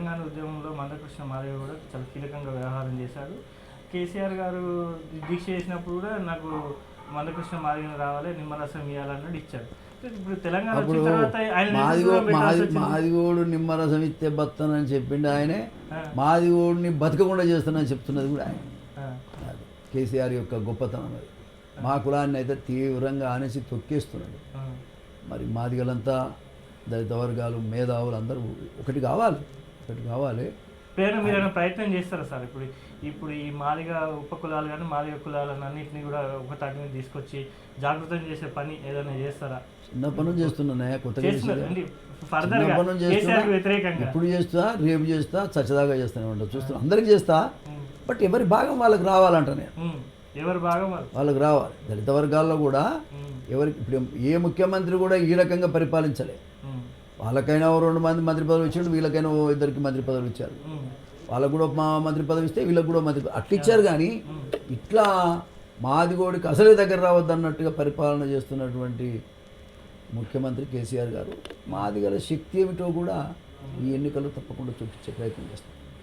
తెలంగాణ ఉద్యమంలో మందకృష్ణ మాదేవ్ కూడా చాలా కీలకంగా వ్యవహారం చేశాడు కేసీఆర్ గారు దీక్ష చేసినప్పుడు కూడా నాకు మందకృష్ణ మాదిగ రావాలి నిమ్మరసం ఇవ్వాలన్నట్టు ఇచ్చారు. ఇప్పుడు తెలంగాణ వచ్చిన తర్వాత ఆయన. మాదిగోడు నిమ్మరసం ఇస్తే బతానని చెప్పిండు ఆయనే. మాదిగోడిని బతకకుండా చేస్తానని చెప్తున్నది కూడా ఆయన. కేసీఆర్ యొక్క గొప్పతనం అది. మా కులాన్ని అయితే తీవ్రంగా అనేసి తొక్కేస్తున్నాడు. మరి మాదిగలంతా దళిత వర్గాలు మేధావులు అందరూ ఒకటి కావాలి. ఒకటి కావాలి. పేరు మీరు ప్రయత్నం చేస్తారా సార్? ఇప్పుడు ఇప్పుడు ఈ మాదిగ ఉప కులాలు కానీ మాదిగ కులాలను అన్నింటినీ కూడా ఒక తాటి మీద తీసుకొచ్చి జాగృతం చేసే పని ఏదైనా చేస్తారా? చిన్నప్పటి నుంచి చేస్తున్నా ఎప్పుడు చేస్తా రేపు చేస్తా చచ్చదాగా చేస్తానే ఉంటా. చూస్తున్నా అందరికి చేస్తా బట్ ఎవరి భాగం వాళ్ళకి రావాలంట నేను. ఎవరు వాళ్ళు? వాళ్ళకి రావాలి. దళిత వర్గాల్లో కూడా ఎవరికి ఇప్పుడు ఏ ముఖ్యమంత్రి కూడా ఈ రకంగా పరిపాలించలే. ఉమ్, వాళ్ళకైనా ఓ రెండు మంది మంత్రి పదవులు ఇచ్చాడు వీళ్ళకైనా ఓ ఇద్దరికి మంత్రి పదవులు ఇచ్చారు. వాళ్ళకు కూడా మా మంత్రి పదవి ఇస్తే వీళ్ళకి కూడా మంత్రి పదవి అట్లా ఇచ్చారు కానీ ఇట్లా మాదిగోడికి అసలే దగ్గర రావద్దన్నట్టుగా పరిపాలన చేస్తున్నటువంటి ముఖ్యమంత్రి కేసీఆర్ గారు మాదిగల శక్తి ఏమిటో కూడా ఈ ఎన్నికల్లో తప్పకుండా చూపించే ప్రయత్నం చేస్తారు.